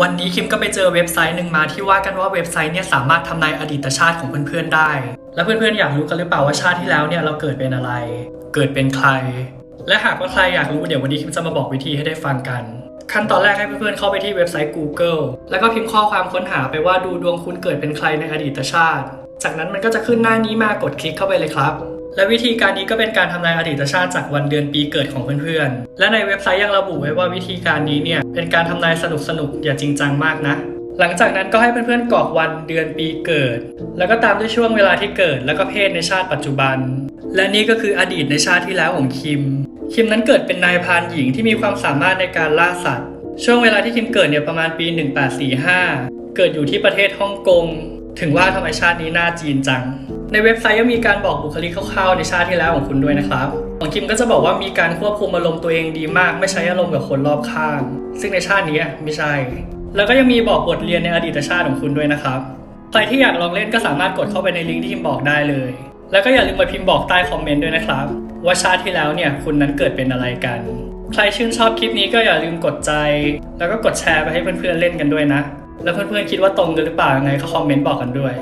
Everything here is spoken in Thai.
วันนี้คิมก็ไปเจอเว็บไซต์หนึ่งมาที่ว่ากันว่าเว็บไซต์เนี่ยสามารถทำนายอดีตชาติของเพื่อนๆได้ แล้วเพื่อนๆอยากรู้กันหรือเปล่าว่าชาติที่แล้วเนี่ยเราเกิดเป็นอะไร เกิดเป็นใคร และหากว่าใครอยากรู้เดี๋ยววันนี้คิมจะมาบอกวิธีให้ได้ฟังกัน ขั้นตอนแรกให้เพื่อนๆเข้าไปที่เว็บไซต์ Google แล้วก็พิมพ์ข้อความค้นหาไปว่าดูดวงคุณเกิดเป็นใครในอดีตชาติ จากนั้นมันก็จะขึ้นหน้านี้มากดคลิกเข้าไปเลยครับ และวิธีการนี้ก็เป็นการทำนายอดีตชาติจากวันเดือนปีเกิดของเพื่อนๆ และในเว็บไซต์ยังระบุไว้ว่าวิธีการนี้เนี่ยเป็นการทำนายสนุกๆอย่าจริงจังมากนะหลังจากนั้นก็ให้เพื่อนๆกรอกวันเดือนปีเกิด แล้วก็ตามด้วยช่วงเวลาที่เกิด แล้วก็เพศในชาติปัจจุบัน และนี่ก็คืออดีตในชาติที่แล้วของคิม คิมนั้นเกิดเป็นนายพานหญิงที่มีความสามารถในการล่าสัตว์ ช่วงเวลาที่คิมเกิดเนี่ยประมาณปี 1845 เกิดอยู่ที่ประเทศฮ่องกง ถึงว่าทำไมชาตินี้น่าจีนจัง ในเว็บไซต์ยังมีการบอกบุคลิกคร่าวๆ ในชาติที่แล้วของคุณด้วยนะครับ ของคิมก็จะบอกว่ามีการควบคุมอารมณ์ตัวเองดีมาก ไม่ใช้อารมณ์กับคนรอบข้าง ซึ่งในชาตินี้ไม่ใช่ แล้วก็ยังมีบอกบทเรียนในอดีตชาติของคุณด้วยนะครับ ใครที่อยากลองเล่นก็สามารถกดเข้าไปในลิงก์ที่คิมบอกได้เลย แล้วก็อย่าลืมมาพิมพ์บอกใต้คอมเมนต์ด้วยนะครับ ว่าชาติที่แล้วเนี่ยคุณนั้นเกิดเป็นอะไรกัน ใครชื่นชอบคลิปนี้ก็อย่าลืมกดใจ แล้วก็กดแชร์ไปให้เพื่อนๆเล่นกันด้วยนะ แล้วเพื่อนๆคิดว่าตรงกันหรือเปล่ายังไงก็คอมเมนต์บอกกันด้วย